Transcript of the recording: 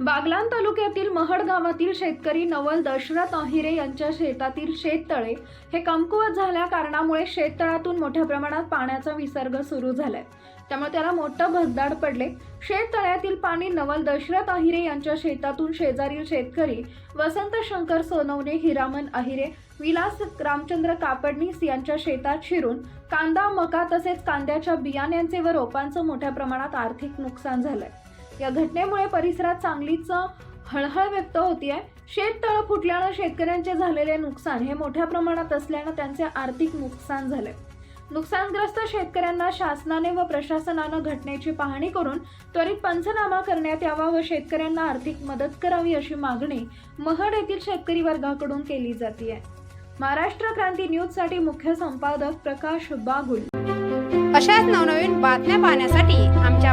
बागलान तालुक्यातील महड गावातील शेतकरी नवल दशरथ अहिरे यांच्या शेतातील शेततळे हे कमकुवत झाल्या कारणामुळे शेततळातून मोठ्या प्रमाणात पाण्याचा विसर्ग सुरू झालाय. त्यामुळे त्याला मोठं भगदाड पडले. शेततळ्यातील पाणी नवल दशरथ अहिरे यांच्या शेतातून शेजारील शेतकरी वसंत शंकर सोनवणे हिरामन अहिरे विलास रामचंद्र कापडणीस यांच्या शेतात शिरून कांदा मका तसेच कांद्याच्या बियाण्यांचे व रोपांचं मोठ्या प्रमाणात आर्थिक नुकसान झालंय. या घटनेमुळे परिसरात चांगलीच हळहळ व्यक्त होतीये. शेततळं फुटल्यानं शेतकऱ्यांचे झालेले नुकसान हे मोठ्या प्रमाणात असल्यानं त्यांचे आर्थिक नुकसान झाले नुकसानग्रस्त शेतकऱ्यांना शासनाने व प्रशासनानं घटनेची पाहणी करून त्वरित पंचनामा करण्यात यावा व शेतकऱ्यांना आर्थिक मदत करावी अशी मागणी महड येथील शेतकरी वर्गाकडून केली जाते महाराष्ट्र क्रांती न्यूजसाठी मुख्य संपादक प्रकाश बागुल. अशाच नवनवीन बातम्या पाहण्यासाठी आमच्या